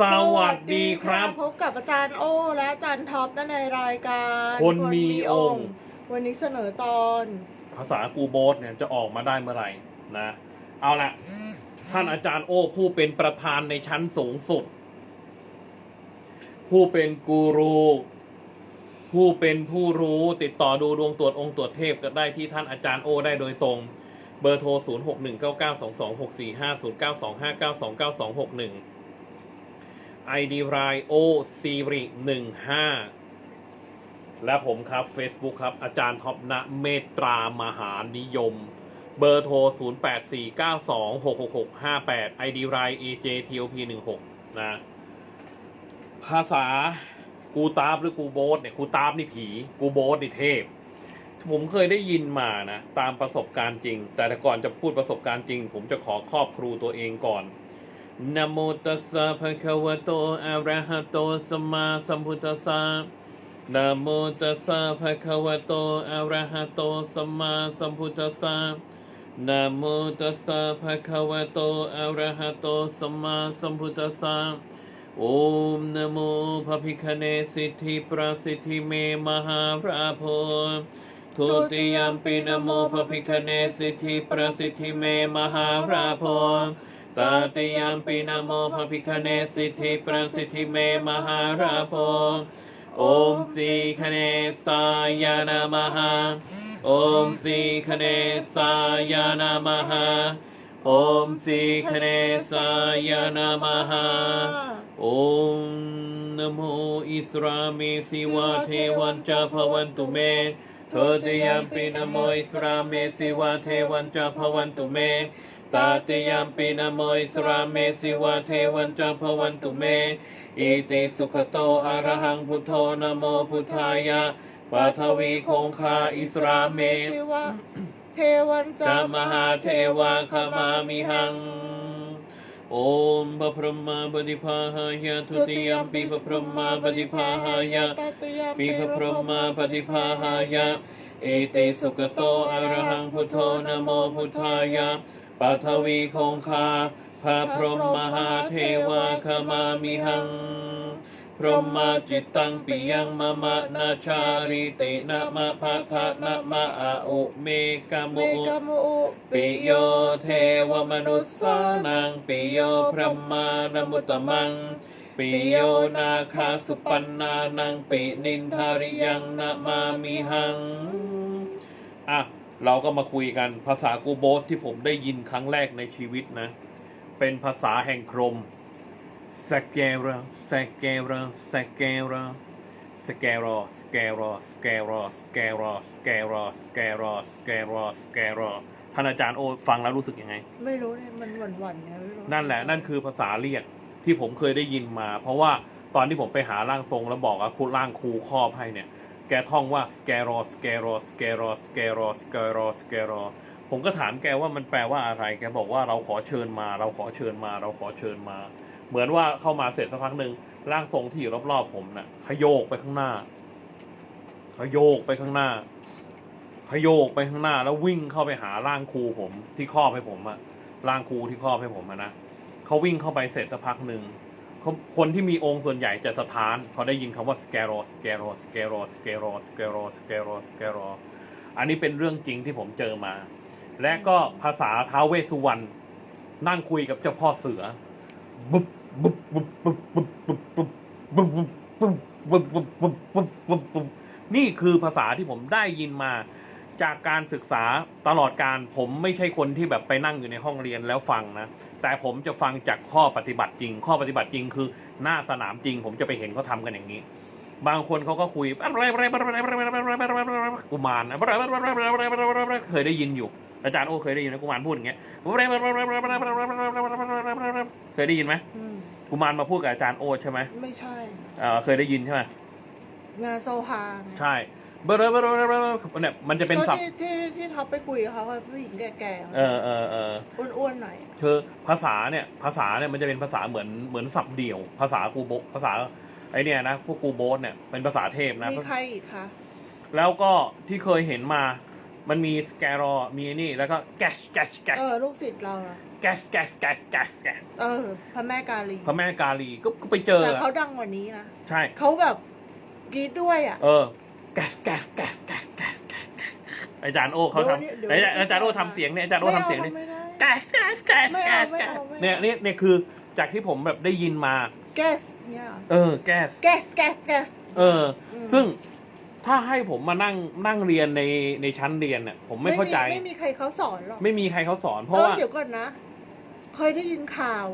สวัสดีครับ พบกับอาจารย์โอ และอาจารย์ท็อปในรายการ คนมีองค์ วันนี้เสนอตอน ภาษากูโบสเนี่ยจะออกมาได้เมื่อไหร่นะ เอาละท่านอาจารย์โอ้ผู้เป็นประธานในชั้นสูงสุด ผู้เป็นกูรู ผู้เป็นผู้รู้ติดต่อดูดวงตรวจองค์ตรวจเทพก็ได้ที่ท่านอาจารย์โอได้โดยตรงเบอร์โทร 0 6 1 9 9 2 2 6 4 5 0 9 2 5 9 2 9 2 6 1 ID r i o s i r i 15และผมครับ Facebook ครับ อาจารย์ท็อปณเมตรามหานิยม เบอร์โทร 0849266658 ID r i AJTOP 16 นะ ภาษากูตาบหรือกูโบสเนี่ยกูตาบนี่ผี กูโบสนี่เทพ ผมเคยได้ยินมานะ ตามประสบการณ์จริง แต่ก่อนจะพูดประสบการณ์จริง ผมจะขอครอบครูตัวเองก่อน นะโมตัสสะภะคะวะโต อะระหะโต สัมมาสัมพุทธัสสะนะโมตัสสะภะคะวะโต อะระหะโต สัมมาสัมพุทธัสสะนะโมตัสสะภะคะวะโต อะระหะโต สัมมาสัมพุทธัสสะโอมนะโมพระพิคเนสิทธิประสิทธิเมมหาพระโพธิ์ทุติยมปินะโมพระพิคเนสิทธิประสิทธิเมมหาระโพธิ์ ตาติยมปีนะโมภะพิคเนสิทธิประสิทธิเมมหาราโพโอมสีคเนสายานามหาโอมสีคเนสายานามหาโอมสีคเนสายานามหาโอมนะโมอิสรามิสิวะเทวันจะภวันตุเมโทติยมปีนะโมอิสราเมสิวะเทวันจะภวันตุเม ตาติยามปีนโมอิสราเมสิวะเทวันจะภวันตุเม อิติสุขโตอรหังพุทโธนโมพุทธายะปัทวีคงคาอิสราเมสิวะเทวันจะจะมหาเทวาคามามิหัง โอมพระพรหมาปฏิภาหายะทุติยมปีพระพรหมาปฏิภาหายะปีพระพรหมาปฏิภาหายะเอติสุกโตอรหังพุทโธนโมพุทธายะ ปัทวีคงคาพระพรหมมหาเทวาคามามิหัง พรหมาจิตตังปิยังมะมะนาชาริตินะมะภะคะนะมะอะอุเมกะมุปิโยเทวมนุสสานังปิโยพระมานมุตตมังปิโยนาคาสุปันนานังปินินทาริยังนามามิหัง อะ เราก็มาคุยกันภาษากูโบสที่ผมได้ยินครั้งแรกในชีวิตนะ เป็นภาษาแห่งพรหมสเกเรสเกเรสเกเรสเกโรสเกโรสเกโรสเกโรสเกโรสเกโรสเกโรสเกโรท่านอาจารย์โอฟังแล้วรู้สึกยังไง ไม่รู้เนี่ยมันหวั่นหวั่นๆไงไม่รู้นั่นแหละนั่นคือภาษาเรียกที่ผมเคยได้ยินมา เพราะว่าตอนที่ผมไปหาร่างทรงแล้วบอกว่าคุณร่างครูครอบให้เนี่ย แกท่องว่าสเกโรสเกโรสเกโรสเกโรสเกโรสเกโรผมก็ถามแกว่ามันแปลว่าอะไร แกบอกว่าเราขอเชิญมา เราขอเชิญมา เราขอเชิญมา เหมือนว่าเข้ามาเสร็จสักพักหนึ่งร่างทรงที่อยู่รอบๆผมน่ะขยโยกไปข้างหน้าขยโยกไปข้างหน้าขยโยกไปข้างหน้า แล้ววิ่งเข้าไปหาร่างครูผมที่ครอบให้ผมอะร่างครูที่ครอบให้ผมอะนะเขาวิ่งเข้าไปเสร็จสักพักหนึ่ง คนที่มีองค์ส่วนใหญ่จะสถานพอได้ยินคำว่าสเกโรสเกโรสเกโรสเกโรสเกโรสเกโรสเกโรอันนี้เป็นเรื่องจริงที่ผมเจอมา และก็ภาษาท้าเวสุวรรณนั่งคุยกับเจ้าพ่อเสือบุบบุบบุ๊บบุ๊บบุ๊บบุ๊บบุ๊บบุ๊บบุ๊บบุ๊บบุ๊บบุ๊บบุ๊บบุ๊บบุ๊บนี่คือภาษาที่ผมได้ยินมา จากการศึกษาตลอดการผมไม่ใช่คนที่แบบไปนั่งอยู่ในห้องเรียนแล้วฟังนะ แต่ผมจะฟังจากข้อปฏิบัติจริง ข้อปฏิบัติจริงคือหน้าสนามจริง ผมจะไปเห็นเขาทำกันอย่างนี้ บางคนเขาก็คุยกุมารนะเคยได้ยินอยู่ อาจารย์โอ้เคยได้ยินนะกุมารพูดอย่างเงี้ยเคยได้ยินไหมอืมกุมารมาพูดกับอาจารย์โอ้ใช่ไหมไม่ใช่เออเคยได้ยินใช่ไหมงาโซฮาไงใช่ เนี่ยมันจะเป็นก็ศัพท์ที่ที่ที่ท็อปไปคุยกับเขาว่าผู้หญิงแก่ๆเออเออเอออ้วนๆหน่อย คือภาษาเนี่ยภาษาเนี่ยมันจะเป็นภาษาเหมือนเหมือนศัพท์เดี่ยว ภาษากูโบภาษาไอเนี่ยนะพวกกูโบสเนี่ยเป็นภาษาเทพนะ มีใครอีกคะแล้วก็ที่เคยเห็นมา มันมีสแกรอมีนี่แล้วก็แกสแกสแกสเออ ลูกศิษย์เราอะแกสแกสแกสแกสแกสเออพระแม่กาลีพระแม่กาลีก็ก็ไปเจอแต่อะเขาดังกว่านี้นะ ใช่ เขาแบบกรีดด้วยอะ เออแกสแกสแกสแกสแกสแกสอาจารย์โอ้เขาทเดี๋ยวำวันนี้อาจารย์อาจารย์โอ้ทำเสียงเนี่ยอาจารย์โอ้ทำเสียงนี่ไม่ได้แกสแกสแกสไม่แกเอาสไม่แกสเอาไม่เอาเนี่ยเนี่ยเนี่ยคือจากที่ผมแบบได้ยินมาแก๊สเนี่ยเหรอเออแกสแก๊สแก๊สแก๊สเอออืมซึ่งถ้าให้ผมมานั่งนั่งเรียนในในชั้นเรียนเนี่ยผมไม่เข้าใจ ไม่มีใครเขาสอนหรอกไม่มีใครเขาสอนเพเอราะอว่าเดี๋ยวก่อนนะ เคยได้ยินข่าว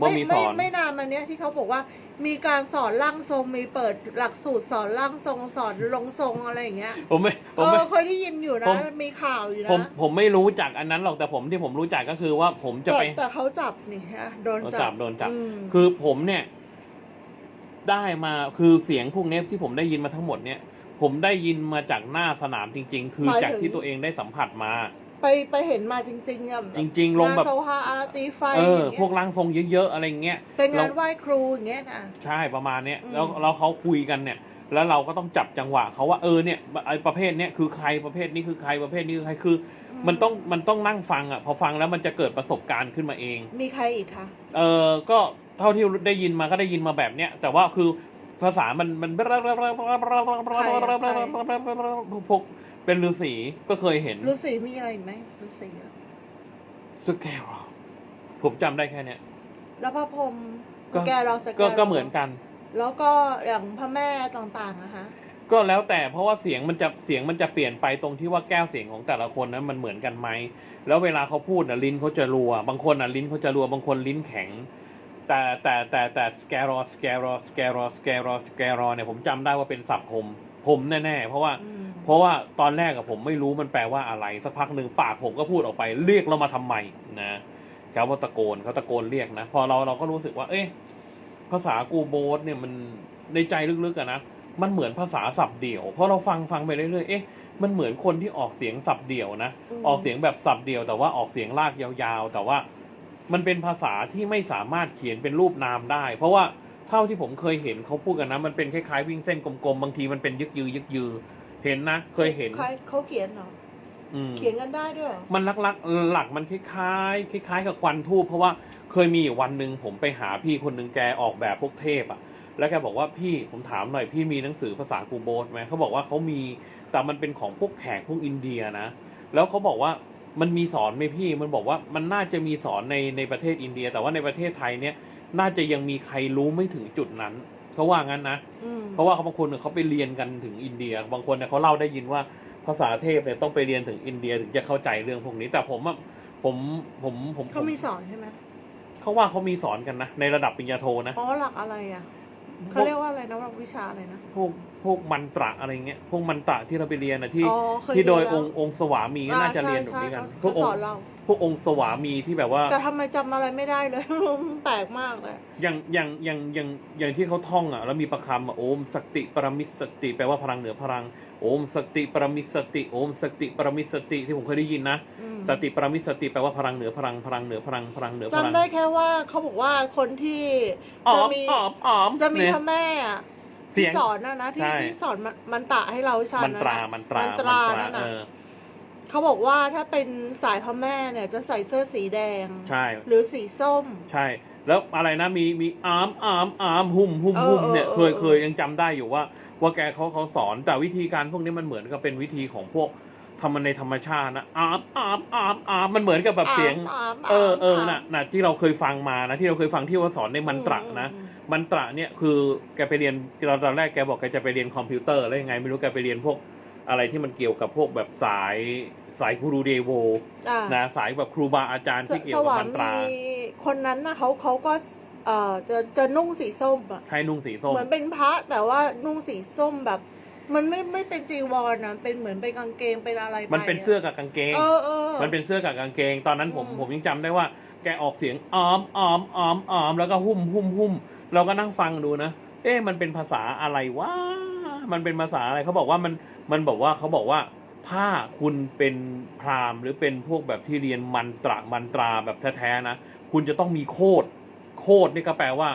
ว่ามีสอนไไม่นานมาเนี้ยที่เขาบอกว่า มีการสอนร่างทรงมีเปิดหลักสูตรสอนร่างทรงสอนลงทรงอะไรอย่างเงี้ยผมไม่ผเอมไม่ อเคยได้ยินอยู่นะผม มีข่าวอยู่นะผมผมไม่รู้จักอันนั้นหรอกแต่ผมที่ผมรู้จักก็คือว่าผมจะไปแต่แต่เขาจับนี่ฮะโดนโดนจัจับบโดนจับ อืมคือผมเนี่ย ได้มาคือเสียงพวกเนี้ยที่ผมได้ยินมาทั้งหมดเนี่ย ผมได้ยินมาจากหน้าสนามจริง ๆ คือจากที่ตัวเองได้สัมผัสมา ไปไปเห็นมาจริงๆอะจริง ๆ ลงแบบงานโซฮาอาร์ตีไฟเอออย่างเงี้ยพวกร่างทรงเยอะๆอะไรเงี้ยเป็นงานเราไหว้ครูอย่างเงี้ยนะใช่ประมาณเนี้ยอืมแล้วแล้วเขาคุยกันเนี่ย แล้วเราก็ต้องจับจังหวะเขาว่าเออเนี่ยไอประเภทเนี้ยคือใครประเภทนี้คือใครประเภทนี้คือใครคือ มันต้องมันต้องนั่งฟังอะพอฟังแล้วมันจะเกิดประสบการณ์ขึ้นมาเอง มีใครอีกคะเออก็เท่าที่ได้ยินมาก็ได้ยินมาแบบเนี้ยแต่ว่าคือ ภาษามันมันพวกเป็นฤาษีก็เคยเห็นฤาษีมีอะไรอีกไหมฤาษีอะสแกรอผมจำได้แค่เนี้ยแล้วพระพรหมก็แกเราสแกก็นก็เหมือนกัน แล้วก็อย่างพระแม่ต่างๆนะคะก็แล้วแต่เพราะว่าเสียงมันจะเสียงมันจะเปลี่ยนไปตรงที่ว่าแก้วเสียงของแต่ละคนนั้นมันเหมือนกันไหมแล้วเวลาเขาพูดนะลิ้นเขาจะรัว บางคนนะลิ้นเขาจะรัวบางคนลิ้นแข็ง แต่แต่แต่แต่สแกรอสแกรอสแกรอสแกรอสแกรอเนี่ยผมจำได้ว่าเป็นศัพท์ผมผมแน่ๆเพราะว่าอืมเพราะว่าตอนแรกอะผมไม่รู้มันแปลว่าอะไร สักพักหนึ่งปากผมก็พูดออกไป เรียกเรามาทำไมนะเขาว่าตะโกนเขาตะโกนเรียกนะ พอเราเราก็รู้สึกว่า เอ๊ะภาษากูโบสเนี่ยมันในใจลึกๆอะนะมันเหมือนภาษาสับเดี่ยว เพราะเราฟังฟังไปเรื่อยๆ เอ๊ะ มันเหมือนคนที่ออกเสียงสับเดี่ยวนะมออกเสียงแบบสับเดี่ยวแต่ว่าออกเสียงลากยาวๆ แต่ว่า มันเป็นภาษาที่ไม่สามารถเขียนเป็นรูปนามได้ เพราะว่าเท่าที่ผมเคยเห็นเขาพูดกันนะ มันเป็นคล้ายๆวิ่งเส้นกลมๆบางทีมันเป็นยึกยือยึกยือเห็นนะเคยเห็นใครเขาเขียนเหรออืมเขียนกันได้ด้วยเหรอมันลักๆหลักมันคล้ายๆคล้ายๆกับควันทูบเพราะว่าเคยมีอยู่วันหนึ่งผมไปหาพี่คนหนึ่งแกออกแบบพวกเทพอะ แล้วแกบอกว่าพี่ผมถามหน่อยพี่มีหนังสือภาษากูโบสไหมเขาบอกว่าเขามีแต่มันเป็นของพวกแขกพวกอินเดียนะแล้วเขาบอกว่า มันมีสอนไหมพี่มันบอกว่ามันน่าจะมีสอนในในประเทศอินเดีย แต่ว่าในประเทศไทยเนี่ย น่าจะยังมีใครรู้ไม่ถึงจุดนั้นเขาว่างั้นนะอืมเพราะว่าเขาบางคนเนี่ยเขาไปเรียนกันถึงอินเดีย บางคนเนี่ยเขาเล่าได้ยินว่าภาษาเทพเนี่ยต้องไปเรียนถึงอินเดียถึงจะเข้าใจเรื่องพวกนี้ แต่ผมอะผมผมผมเขามีสอนใช่ไหมเขาว่าเขามีสอนกันนะในระดับปริญญาโทนะอ๋อหลักอะไรอะพ เขาวกเรียกว่าอะไรนะหลักวิชาอะไรนะ พวกพวกมันตระอะไรเงี้ยพวกมันตระที่เราไปเรียนนะที่อ๋อเคยที่โดยเรียนแล้ว องค์องค์สวามีก็น่าจะเรียนแบบนี้กันใช่พวกเขาองสอค์นเราพ วกองค์สวามีที่แบบว่า แต่ทำไมจำอะไรไม่ได้เลย มันแปลกมากเลย อย่างอย่างอย่างอย่างอย่างที่เขาท่องอะแล้วมีประคำอะโอมสติปรมิตสติแปลว่าพลังเหนือพลัง โอมสติปรมิตสติโอมสติปรมิตสติที่ผมเคยได้ยินนะอืม สติปรมิตสติแปลว่าพลังเหนือพลังพลังเหนือพลังพลังเหนือพลังจำได้แค่ว่าเขาบอกว่าคนที่อ๋อจะมมีอ๋อมอ๋อมจะมีเนี่ยพระแม่อะเสีที่ยง สอนนะนะที่ใช่ ที่สอนมันมันตะให้เราชันมันตรา นะมันตรา มันตรามันนั่นเอน่ะอ เขาบอกว่าถ้าเป็นสายพระแม่เนี่ยจะใส่เสื้อสีแดง ใช่ หรือสีส้ม ใช่ แล้วอะไรนะมีมีอาร์มอาร์มอาร์มหุ่มหุ่มเออหุ่มเนี่ยเออเคยเออเคยยังจำได้อยู่ว่า ว่าแกเขาเขาสอนแต่วิธีการพวกนี้มันเหมือนกับเป็นวิธีของพวกทำมันในธรรมชาตินะอาร์มอาร์มอาร์มอาร์มมันเหมือนกับแบบเสียงอ่ามเออเออามน่ะน่ะที่เราเคยฟังมานะที่เราเคยฟังที่ว่าสอนในมันตระนะ อืมมันตระเนี่ยคือแกไปเรียนตอนตอนแรกแกบอกแกจะไปเรียนคอมพิวเตอร์แล้วยังไง ไม่รู้แกไปเรียนพวก อะไรที่มันเกี่ยวกับพวกแบบสายสายครูเดโวอ่านะสายแบบครูบาอาจารย์สที่เกี่ยสวกับวามันตรามีคนนั้นนะเขาเขาก็เอ่อจะจะนุ่งสีส้มอะ ใช่นุ่งสีส้ม เหมือนเป็นพระแต่ว่านุ่งสีส้มแบบ มันไม่ไม่เป็นจีวรนะเป็นเหมือนเป็นกางเกงเป็นอะไรไปมันเป็นเสื้อกับกางเกง เออเออ มันเป็นเสื้อกับกางเกง ตอนนั้นผมอืม ผมยังจำได้ว่า แกออกเสียงออมออมออมออมแล้วก็หุ่มหุ่มหุ่มเราก็นั่งฟังดูนะ เอ๊ะมันเป็นภาษาอะไรวะ มันเป็นภาษาอะไรเขาบอกว่ามันมันบอกว่าเขาบอกว่า ถ้าคุณเป็นพราหมณ์ หรือเป็นพวกแบบที่เรียนมันตระมันตราแบบแท้ๆนะคุณจะต้องมีโคดโคดนี่ก็แปลว่า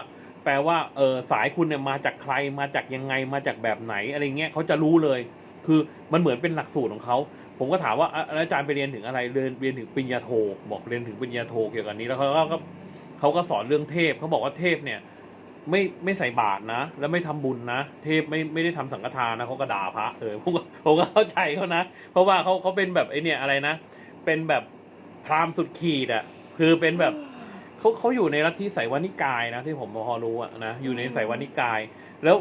แปลว่าเออสายคุณเนี่ยมาจากใครมาจากยังไงมาจากแบบไหนอะไรเงี้ยเขาจะรู้เลย คือมันเหมือนเป็นหลักสูตรของเขาผมก็ถามว่าอาจารย์ไปเรียนถึงอะไรเรียนเรียนถึงปริญญาโทบอกเรียนถึงปริญญาโทเกี่ยวกับนี้แล้วเขาก็เขาก็สอนเรื่องเทพเขาบอกว่าเทพเนี่ย ไม่ไม่ใส่บาตรนะ แล้วไม่ทำบุญนะ เทพไม่ไม่ได้ทำสังฆทานนะเขาก็ด่าพระเออผมก็ผมก็เข้าใจเขานะ เพราะว่าเขาเขาเป็นแบบไอเนี่ยอะไรนะ เป็นแบบพราหมณ์สุดขีดอะคือเป็นแบบเขาเขาอยู่ในลัฐทธิไสยวานิกายนะที่ผมพอรู้อะนะอยู่ในไสยวานิกาย แล้ว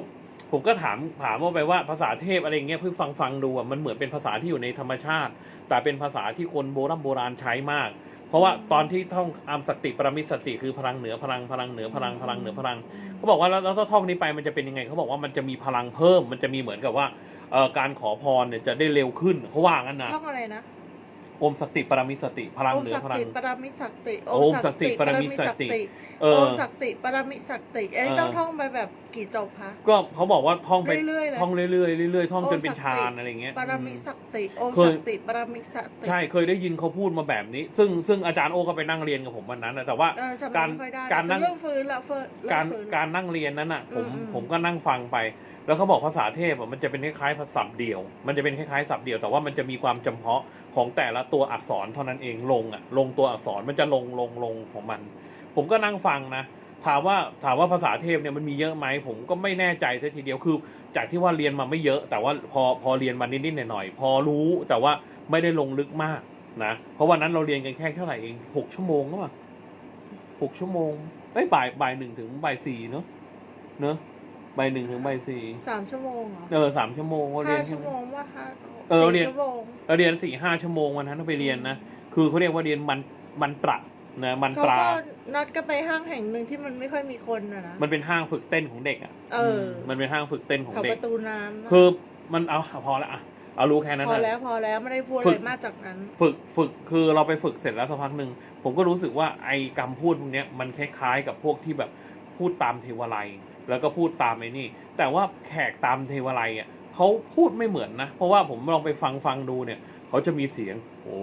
ผมก็ถามถามว่าไปว่าภาษาเทพอะไรเงี้ยเพิ่งฟังฟังดูอะมันเหมือนเป็นภาษาที่อยู่ในธรรมชาติ แต่เป็นภาษาที่คนโบราณโบราณใช้มาก ราะว่าตอนที่ท่องอามสติปรมิตสติคือพลังเหนือพลังพลังเหนือพลังพลังเหนือพลังเขาบอกว่าแล้วถ้าท่องนี้ไปมันจะเป็นยังไงเขาบอกว่ามันจะมีพลังเพิ่ม มันจะมีเหมือนกับว่าการขอพรเนี่ยจะได้เร็วขึ้นเขาว่างั้นนะท่องอะไรนะ มสติปรมิตสติ พลังโอมเหนือสักพลัง ติปรมิสักติโอมสักติปรมิสักติเอโออมสักติปรมิสักติอันนี้เออต้องท่องไปแบบกี่จบคะ ก็เขาบอกว่าท่องไปเรื่อยๆเลย ท่องเรื่อยๆเรื่อยๆท่องโอจนเป็นสักติฌานอะไรเงี้ยปรมิสักติโอมเคยสักติปรมิสักติใช่เคยได้ยินเขาพูดมาแบบนี้ ซึ่งซึ่งอาจารย์โอก็ไปนั่งเรียนกับผมวันนั้นนะแต่ว่า เออจำการไม่ค่อยได้การนั่งเรื่องฟื้นละเฟิร์เริ่การมฟื้นละการนั่งเรียนนั้นอะผมอืมอืมผมก็นั่งฟังไป แล้วเขาบอกภาษาเทพมันจะเป็นคล้ายๆภาษาศัพท์เดียว มันจะเป็นคล้ายๆศัพท์เดียว แต่ว่ามันจะมีความจำเพาะของแต่ละตัวอักษรเท่านั้นเองลงอะ ลงตัวอักษรมันจะลงลงลงของมัน ผมก็นั่งฟังนะถามว่าถามว่าภาษาเทพเนี่ยมันมีเยอะไหมผมก็ไม่แน่ใจซะทีเดียวคือ จากที่ว่าเรียนมาไม่เยอะ แต่ว่าพอพอเรียนมานิดๆหน่อยๆพอรู้แต่ว่าไม่ได้ลงลึกมากนะเพราะวันนั้นเราเรียนกันแค่เท่าไหร่เองหกชั่วโมงก็ป่ะหกชั่วโมงเอ้ยบ่ายบ่ายหนึ่งถึงบ่ายสี่เนอะเนอะ บ่ายหนึ่งถึงบ่ายสี่สามชั่วโมงเหรอเออสามชั่วโมงเราเรีห้ายน ชั่วโมงว่าห้าเออสี่เรียน ชั่วโมงเราเรียนสี่ห้าชั่วโมงวันนั้นเราไปเรียนนะคือเขาเรียกว่าเรียนมันมันตระนะมันเขาตรา ก็นัดกันไปห้างแห่งหนึ่งที่มันไม่ค่อยมีคนนะนะ มันเป็นห้างฝึกเต้นของเด็กอะเออมมันเป็นห้างฝึกเต้นของแถวเด็ปก ระตูน้ำนะคือมันเอาพอละอะเอารู้แค่นั้นพอนะแล้วพอแล้วไม่ได้พูดฝึอะไรก มากจากนั้น ฝึกฝึกคือเราไปฝึกเสร็จแล้วสักพักหนึ่งผมก็รู้สึกว่าไอ้คำพูดพวกเนี้ยมันคล้ายๆกับพวกที่แบบ พูดตามเทวไลแล้วก็พูดตามไอ้นี่ แต่ว่าแขกตามเทวไลอะเขาพูดไม่เหมือนนะ เพราะว่าผมลองไปฟังฟังดูเนี่ย เขาจะมีเสียง โอ้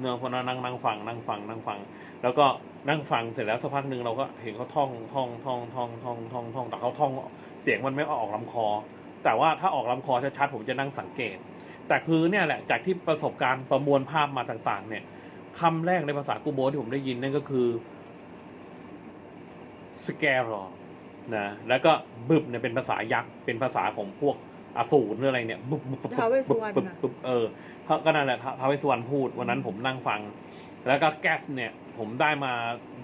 เนาะพอนั่งนั่งนั่งฟังนั่งฟังนั่งฟัง แล้วก็นั่งฟังเสร็จแล้วสักพักหนึ่งเราก็เห็นเขาท่องท่องท่องท่องท่องท่องท่องแต่เขาท่องเสียงมันไม่ออกลำคอ แต่ว่าถ้าออกลำคอชัดๆผมจะนั่งสังเกต แต่คือเนี่ยแหละจากที่ประสบการณ์ประมวลภาพมาต่างๆ เนี่ยคำแรกในภาษากูโบที่ผมได้ยินนั่นก็คือ สแกรอนะแล้วก็บึบเนี่ยเป็นภาษายักษ์เป็นภาษาของพวกอสูรหรืออะไรเนี่ยบึบบึบบึบท้าวเวสสุวรรณบึบน่ะบึบเออเขาก็นั่นแหละท้าท้าวเวสสุวรรณพูดวันนั้นผมนั่งฟัง แล้วก็แก๊สเนี่ยผมได้มา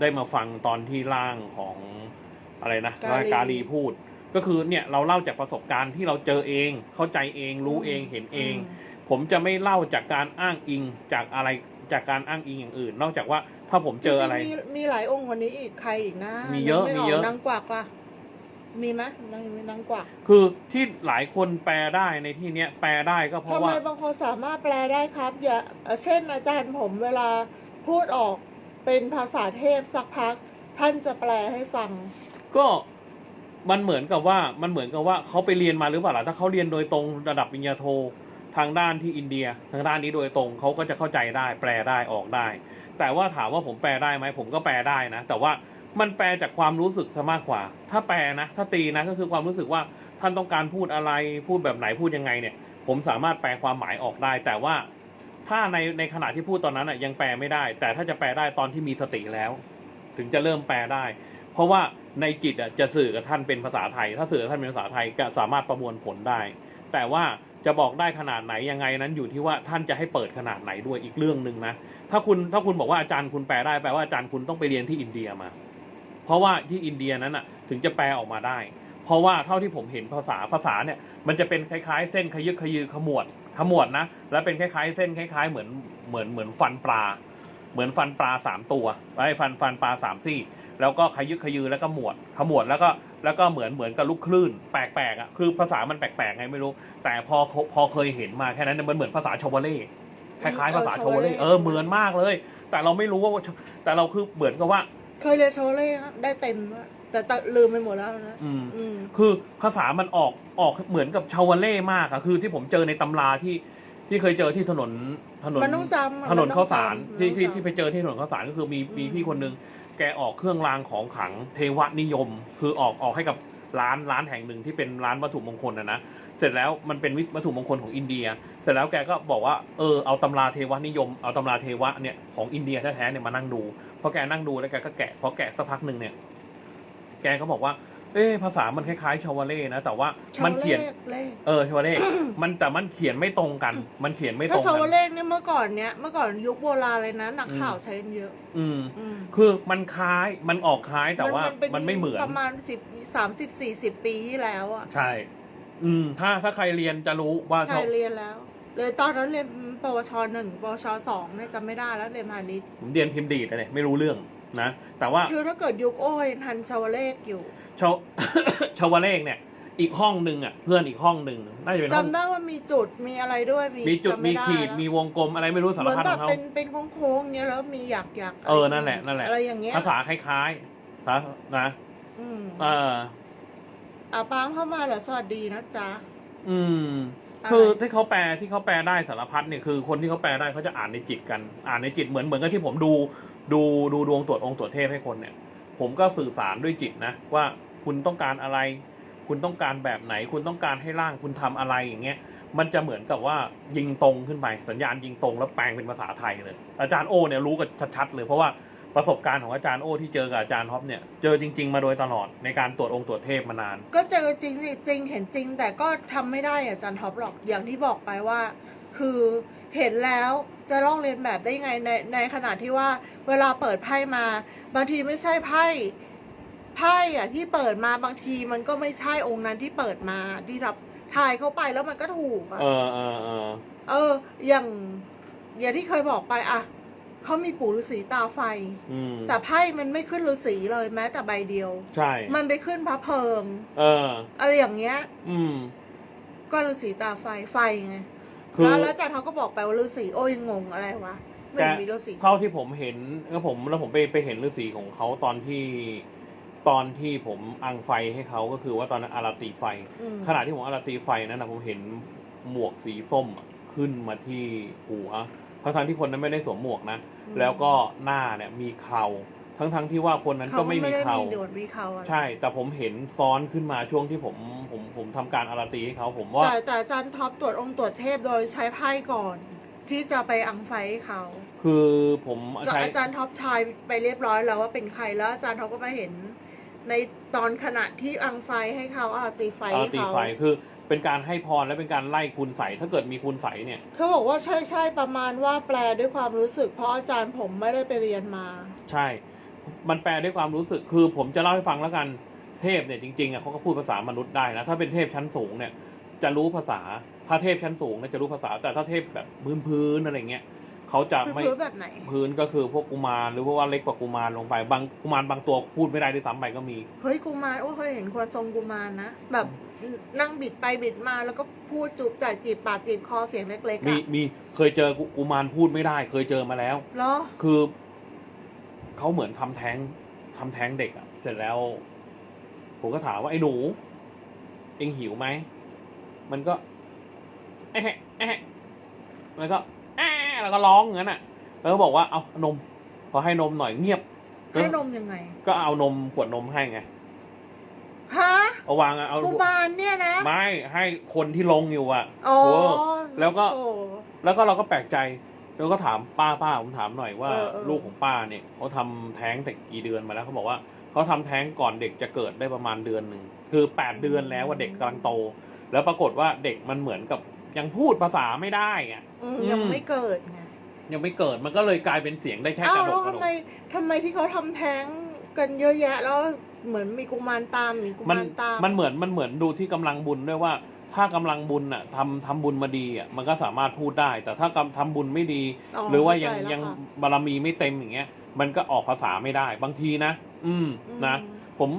ได้มาฟังตอนที่ร่างของอะไรนะกาลีกาลีพูด ก็คือเนี่ยเราเล่าจากประสบการณ์ที่เราเจอเอง เข้าใจเองรู้เองเห็นเอง ผมจะไม่เล่าจากการอ้างอิงจากอะไร จากการอ้างอิงอย่างอื่น นอกจากว่าถ้าผมเจออะไร จงๆมีมีหลายองค์กวันนี้อีกใครอีกนะมีเยอะนึกมีไกเยอะ นางกวักล่ะมีไหมนางนางกวักคือที่หลายคนแปลได้ในที่เนี้ยแปลได้ก็เพราะทำไมว่า บางคนสามารถแปลได้ครับ อย่าเอ่อเช่นอาจารย์ผมเวลาพูดออกเป็นภาษาเทพสักพัก ท่านจะแปลให้ฟัง ก็มันเหมือนกับว่ามันเหมือนกับว่าเขาไปเรียนมาหรือเปล่าล่ะถ้าเขาเรียนโดยตรงระดับปริญญาโท ทางด้านที่อินเดียทางด้านนี้โดยตรงเขาก็จะเข้าใจได้แปลได้ออกได้ แต่ว่าถามว่าผมแปลได้ไหมผมก็แปลได้นะ แต่ว่ามันแปลจากความรู้สึกซะมากกว่า ถ้าแปลนะ ถ้าตีนะก็คือความรู้สึกว่าท่านต้องการพูดอะไรพูดแบบไหนพูดยังไงเนี่ย ผมสามารถแปลความหมายออกได้ แต่ว่าถ้าในในขณะที่พูดตอนนั้นอะยังแปลไม่ได้ แต่ถ้าจะแปลได้ตอนที่มีสติแล้ว ถึงจะเริ่มแปลได้ เพราะว่าในจิตอะจะสื่อกับท่านเป็นภาษาไทย ถ้าสื่อกับท่านเป็นภาษาไทยก็สามารถประมวลผลได้ แต่ว่า จะบอกได้ขนาดไหนยังไงนั้นอยู่ที่ว่าท่านจะให้เปิดขนาดไหนด้วยอีกเรื่องหนึ่งนะถ้าคุณถ้าคุณบอกว่าอาจารย์คุณแปลได้แปลว่าอาจารย์คุณต้องไปเรียนที่อินเดียมา เพราะว่าที่อินเดียนั้นอะถึงจะแปลออกมาได้ เพราะว่าเท่าที่ผมเห็นภาษาภาษาเนี่ยมันจะเป็นคล้ายๆ เส้นขยึกขยือขมวดขมวดนะแล้วเป็นคล้ายๆ เส้นคล้ายๆ เหมือนเหมือนเหมือนฟันปลาเหมือนฟันปลาสามตัวไอ้ฟันฟันปลาสามซี่ แล้วก็ขยึกขยือแล้วก็หมวดขมวดแล้วก็ แล้วก็เหมือนเหมือนกับลูกคลื่น แปลกๆอะคือภาษามันแปลกๆไงไม่รู้ แต่พอพอเคยเห็นมาแค่นั้นเนี่ยมันเหมือนภาษาชาวเล่คล้ายๆภาษาชาวเล่เออเหมือนมากเลย แต่เราไม่รู้ว่า แต่เราคือเหมือนกับว่า เคยเรียนโชเล่นะได้เต็มด้วยแต่ตะลืมไปหมดแล้วนะอืมอืมคือภาษามันออกออกเหมือนกับชาวเล่มากอะคือที่ผมเจอในตำราที่ที่เคยเจอที่ถนนถนนมันต้องจำอะถนนข้าวสารมันต้องที่ที่จำที่ไปเจอที่ถนนข้าวสารก็คือมีอืมมีพี่คนนึง แกออกเครื่องรางของขลังเทวนิยม คือออกออกให้กับร้านร้านแห่งหนึ่งที่เป็นร้านวัตถุมงคลนะนะ เสร็จแล้วมันเป็นวัตถุมงคลของอินเดีย เสร็จแล้วแกก็บอกว่าเออเอาตำราเทวนิยม เอาตำราเทวะเนี่ยของอินเดียแท้ๆเนี่ยมานั่งดูพอแกนั่งดูแล้วแกก็แกะพอแกะสักพักหนึ่งเนี่ย แกก็บอกว่า เอ๊ะภาษามันคล้ายๆชาวาเล่นะแต่ว่ามันเขียน ชาวเลขเลขเออชาวาเล่มันแต่มันเขียนไม่ตรงกัน มันเขียนไม่ตก็รงชาวกัน เลขเนี่ยเมื่อก่อนเนี้ยเมื่อก่อนยุคโบราณเลยนะนักข่าวใช้กันเยอะอืม อืมคือมันคล้ายมันออกคล้ายแต่ว่าป็มันไม่เหมือน ประมาณสิบสามสิบสี่สิบปีที่แล้วอะใช่ อืม ถ้าถ้าใครเรียนจะรู้ว่าใครเขาเรียนแล้ว เลยตอนนั้นเรียนปวชหนึ่งปวชสองเนี่ยจำไม่ได้แล้วเรียนพาณิชย์ผมเรียนพิมพ์ดีดเนี่ยไม่รู้เรื่อง นะ แต่ว่าคือถ้าเกิดยุคโอ้ยทันชาวเลขอยู่ ชาว ชาวเลขเนี่ย อีกห้องหนึ่งอะเพื่อนอีกห้องหนึ่งน่าจะเป็นห้องจำได้ว่ามีจุดมีอะไรด้วยมีจุดจำมีไไขีดแล้วมีวงกลมอะไรไม่รู้สารเหมือนพัดแบขบองเขาเป็นเป็นโค้งๆเงี้ยแล้วมีหยักหยักๆเออนั่นแหละนั่นแหละ อะไรอย่างเงี้ยภาษาคล้ายๆนะนะอืมเอออะปางเข้ามาเหรอสวัสดีนะจ๊ะ อืมอะไรคือที่เขาแปลที่เขาแปลได้สารพัดเนี่ยคือคนที่เขาแปลได้เขาจะอ่านในจิตกันอ่านในจิตเหมือนเหมือนกับที่ผมดู ดูดูดวงตรวจองค์ตรวจเทพให้คนเนี่ย ผมก็สื่อสารด้วยจิตนะ ว่าคุณต้องการอะไร คุณต้องการแบบไหน คุณต้องการให้ร่างคุณทำอะไรอย่างเงี้ยมันจะเหมือนกับว่ายิงตรงขึ้นไปสัญญาณยิงตรงแล้วแปลงเป็นภาษาไทยเลย อาจารย์โอเนี่ยรู้กันชัดๆเลยเพราะว่าประสบการณ์ของอาจารย์โอที่เจอกับอาจารย์ท็อปเนี่ยเจอจริง ๆ มาโดยตลอดในการตรวจองค์ตรวจเทพมานาน ก็เจอจริงสิจริงเห็นจริง แต่ก็ทำไม่ได้อะอาจารย์ท็อปหรอกอย่างที่บอกไปว่า คือเห็นแล้ว จะลอกเรียนแบบได้ยังไงในในขณะที่ว่าเวลาเปิดไพ่มา บางทีไม่ใช่ไพ่ไพ่อะที่เปิดมาบางทีมันก็ไม่ใช่องค์นั้นที่เปิดมาที่รับทายเข้าไปแล้วมันก็ถูกอะเออเออเออเออ อย่างอย่างที่เคยบอกไปอะเขามีปู่ฤาษีตาไฟ อืมแต่ไพ่มันไม่ขึ้นฤาษีเลยแม้แต่ใบเดียว ใช่ มันไปขึ้นพระเพลิง เออ อะไรอย่างเงี้ย อืม ก็ฤาษีตาไฟไฟไง คือแล้วแล้วอาจารย์เขาก็บอกไปว่าฤาษีโอ้ยงงอะไรวะไม่แกเห็นมีฤาษีเท่าที่ผมเห็นแล้วผมแล้วผมไปไปเห็นฤาษีของเขาตอนที่ตอนที่ผมอังไฟให้เขาก็คือว่าตอนนั้นอาราตีไฟ อืมขณะที่ผมอาราตีไฟนั้นนะผมเห็นหมวกสีส้มอะขึ้นมาที่หัวทั้งทที่คนนั้นไม่ได้สวมหมวกนะ แล้วก็หน้าเนี่ยมีเครา ทั้งทั้งๆที่ว่าคนนั้นเขาก็ก็ไม่ไม่มีได้เครามีโดดมีเขาอะไรใช่ แต่ผมเห็นซ้อนขึ้นมาช่วงที่ผมผมผมทำการอาราตีให้เขาผมว่า แต่แต่อาจารย์ท็อปตรวจองค์ตรวจเทพโดยใช้ไพ่ก่อน ที่จะไปอังไฟให้เขา คือผมแล้วใช้อาจารย์ท็อปชายไปเรียบร้อยแล้วว่าเป็นใครแล้วอาจารย์ท็อปก็มาเห็น ในตอนขณะที่อังไฟให้เขาอาตีไฟอาให้ราตีเขาไฟคือเป็นการให้พรและเป็นการไล่คุณใสถ้าเกิดมีคุณใสเนี่ยเขาบอกว่าใช่ใช่ประมาณว่าแปลด้วยความรู้สึก เพราะอาจารย์ผมไม่ได้ไปเรียนมา ใช่ มันแปลด้วยความรู้สึกคือผมจะเล่าให้ฟังแล้วกันเทพเนี่ยจริงๆอะเขาก็พูดภาษามนุษย์ได้นะถ้าเป็นเทพชั้นสูงเนี่ย จะรู้ภาษาถ้าเทพชั้นสูงเนี่ยจะรู้ภาษาแต่ถ้าเทพแบบพื้นพื้นๆอะไรเงี้ยเขาจะคือไม่พื้นแบบไหนพื้นก็คือพวกกุมารหรือว่าเล็กกว่ากุมารลงไปบางกุมารบางตัวพูดไม่ได้ด้วยซ้ำไปก็มีเฮ้ยกุมารโอ้เคยเห็นคนทรงกุมารนะแบบนั่งบิดไปบิดมาแล้วก็พูดจุบจ่ายจีบปากจีบคอเสียงเล็กๆมีอะมีเคยเจอกุกุมารพูดไม่ได้ เคยเจอมาแล้วเหรอคือ เขาเหมือนทำแท้งทำแท้งเด็กอะเสร็จแล้ว ผมก็ถามว่าไอ้หนู เอ็งหิวไหม มันก็แอะแอะมันก็แอะแล้วก็ร้องอย่างนั้นอะแล้วก็บอกว่าเอานมพอให้นมหน่อยเงียบให้นมยังไง ก็เอานมขวดนมให้ไงฮะเอาวางอะเอากุมารเนี่ยนะไม่ให้คนที่ลงอยู่อะอ๋อโอ้แล้วก็โอ้แล้วก็เราก็แปลกใจ แล้วก็ถามป้าป้าผมถามหน่อยว่าเออเออ ลูกของป้าเนี่ยเขาทำแท้งแต่กี่เดือนมาแล้วเขาบอกว่าเขาทำแท้งก่อนเด็กจะเกิดได้ประมาณเดือนหนึ่งคือแปดเดือนแล้วว่าเด็กกำลังโต แล้วปรากฏว่าเด็กมันเหมือนกับยังพูดภาษาไม่ได้อะอืมอืมยังไม่เกิดไงยังไม่เกิดมันก็เลยกลายเป็นเสียงได้แค่อ้ากวระดแล้วกกระทำดกไมทำไมที่เขาทำแท้งกันเยอะแยะ แล้วเหมือนมีกุมารตามมีกุมันมารตามมันเหมือนมันเหมือนดูที่กำลังบุญด้วยว่า ถ้ากำลังบุญอะทำทำบุญมาดีอะมันก็สามารถพูดได้ แต่ถ้ากำทำบุญไม่ดี หรือว่ายังเข้ใจแล้วยังค่ะบารมีไม่เต็มอย่างเงี้ย มันก็ออกภาษาไม่ได้ บางทีนะอืมอืมนะผม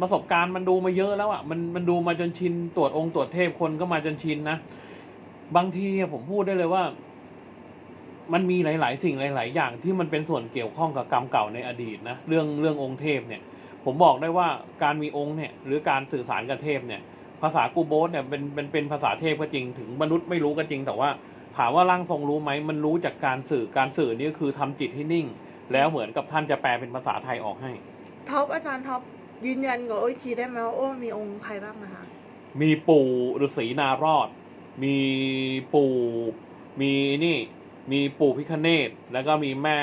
ประสบการณ์มันดูมาเยอะแล้วอะมันมันดูมาจนชินตรวจองค์ตรวจเทพคนก็มาจนชินนะบางทีอะผมพูดได้เลยว่า มันมีหลาย ๆ สิ่งหลาย ๆ อย่างที่มันเป็นส่วนเกี่ยวข้องกับกรรมเก่าในอดีตนะเรื่องเรื่ององค์เทพเนี่ย ผมบอกได้ว่าการมีองค์เนี่ย หรือการสื่อสารกับเทพเนี่ย ภาษากูโบสเนี่ยเป็นเป็นเป็นภาษาเทพก็จริงถึงมนุษย์ไม่รู้ก็จริง แต่ว่าถามว่าร่างทรงรู้ไหมมันรู้จากการสื่อการสื่อนี่ก็คือทำจิตให้นิ่ง แล้วเหมือนกับท่านจะแปลเป็นภาษาไทยออกให้ท็อปอาจารย์ท็อปยืนยันกับโอ้ยทีได้ไหมว่าโอ้มีองค์ใครบ้างนะคะมีปู่ฤาษีนารอด มีปู่มีนี่มีปู่พิคเนตแล้วก็มีแม่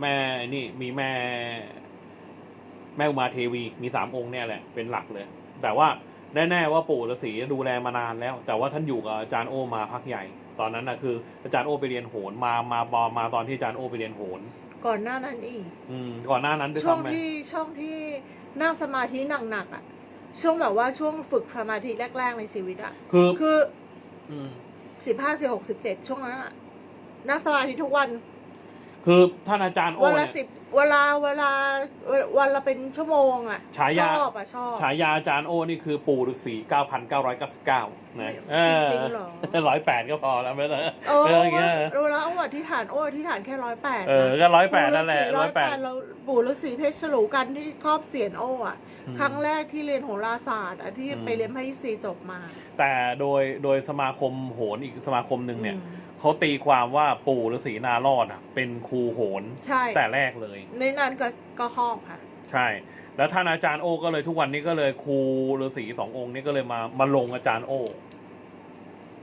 แม่นี่มีแม่ แม่อุมาเทวี มีสามองค์เนี่ยแหละเป็นหลักเลย แต่ว่า แน่ๆว่าปู่ฤาษีดูแลมานานแล้ว แต่ว่าท่านอยู่กับอาจารย์โอมาพักใหญ่ ตอนนั้นนะคือ อาจารย์โอไปเรียนโหนมามามามาตอนที่อาจารย์โอไปเรียนโหนก่อนหน้านั้นอีก อืมก่อนหน้านั้นด้วยช่วงซ้ำไหมที่ช่วงที่นั่งสมาธิหนักๆอะ ช่วงแบบว่าช่วงฝึกสมาธิแรก ๆ ในชีวิตอะ คือคืออืมสิบห้าสิบหกสิบเจ็ดช่วงนั้นอะนั่งสมาธิทุกวัน คือท่านอาจารย์โอวันละเนี่ยสิบ เวลาเวลาวันละเป็นชั่วโมงอะ ฉายา ชอบอะชอบ ฉายาอาจารย์โอนี่คือปู่ฤาษี9,999 นะเออจริงๆเหรอร้อยแปดก็พอแล้วไม่ต้องเออเอออย่างเงี้ย รู้แล้วว่าที่ฐานโอ้ที่ฐานแค่ร้อยแปดเออก็ร้อยแปดนั่นแหละร้อยแปดเราปู่ฤาษีเพชรฉลูกันที่ครอบเสียนโอ้อะครั้งแรกที่เรียนโหราศาสตร์อะที่อืม ไปเรียนพระยิปซีจบมาแต่โดยโดยสมาคมโหนอีกสมาคมหนึ่งเนี่ย อืมเขาตีความว่าปู่ฤาษีนารอดอะเป็นครูโหนใช่แต่แรกเลย ในนั้นก็ก็ครอบค่ะ ใช่ แล้วท่านอาจารย์โอก็เลยทุกวันนี้ก็เลยครูฤาษีสององค์นี้ก็เลยมามาลงอาจารย์โอ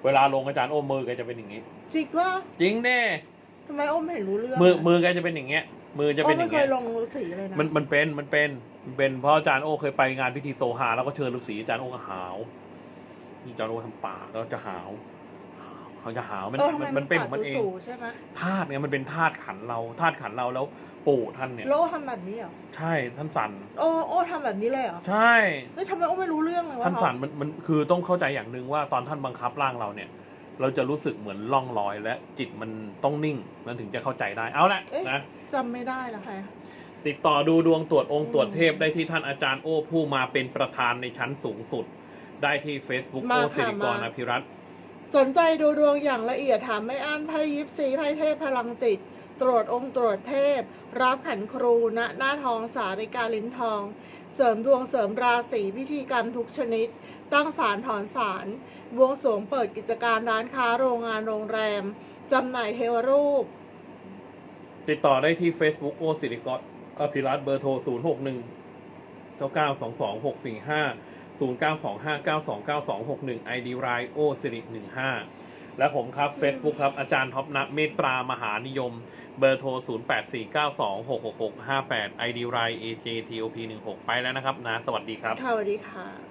เวลาลงอาจารย์โอมือแกจะเป็นอย่างนี้ จริงว่าจริงแน่ทำไมโอ้ไม่เห็นรู้เรื่องมืออะมือแกจะเป็นอย่างเงี้ย มือจะโอ้เป็นอไม่ย่างเคเงี้ยยลงฤาษีเลยนะมันมันเป็นมันเป็นมันเป็นเพราะอาจารย์โอเคยไปงานพิธีโซฮาแล้วก็เชิญฤาษีอาจารย์โอก็หาวนี่อาจารย์โอทำปากแล้วจะหาว เขาจะหาวมันเออทำไมมันมัมันนเป็นขปาองมันเองจู่ๆใช่ไหมธาตุเนี่ยมันเป็นธาตุขันเราธาตุขันเราแล้วปู่ท่านเนี่ยแล้วโอ้ทำแบบนี้เหรอใช่ท่านสั่นโอ้โอ้ทำแบบนี้เลยเหรอใช่ เฮ้ยทำไมโอ้ไม่รู้เรื่องเลยวะท่านสั่นมันมันคือต้องเข้าใจอย่างหนึ่งว่าตอนท่านบังคับร่างเราเนี่ย เราจะรู้สึกเหมือนล่องลอยและจิตมันต้องนิ่งมันถึงจะเข้าใจได้เอาละนะ จำไม่ได้แล้วค่ะติดต่อดูดวงตรวจองค์อืมตรวจเทพได้ที่ท่านอาจารย์โอ้ผู้มาเป็นประธานในชั้นสูงสุด ได้ที่ Facebook มาโอค่ะสิริกรมา อภิรัตน์ สนใจดูดวงอย่างละเอียดถามไม่อ่านไพ่ยิปซีไพ่เทพพลังจิต ตรวจองค์ตรวจเทพ รับขันครูณหน้าทองสาริกาลิ้นทอง เสริมดวงเสริมราศีพิธีกรรมทุกชนิด ตั้งศาลถอนศาลบวงสรวงเปิดกิจการร้านค้าโรงงานโรงแรมจำหน่ายเทวรูป ติดต่อได้ที่ Facebook โอสิริกรอภิรัตน์เบอร์โทร 0 6 1 9 9 2 2 6 4 5 0 9 2 5 9 2 9 2 6 1 ID รายโอสิริ15 และผมครับ Facebook ครับ อาจารย์ท็อปนะเมตตามหานิยม เบอร์โทร 0 8 4 9 2 6 6 6 5 8 ID ราย AJTOP 16 ไปแล้วนะครับนะ สวัสดีครับ สวัสดีค่ะ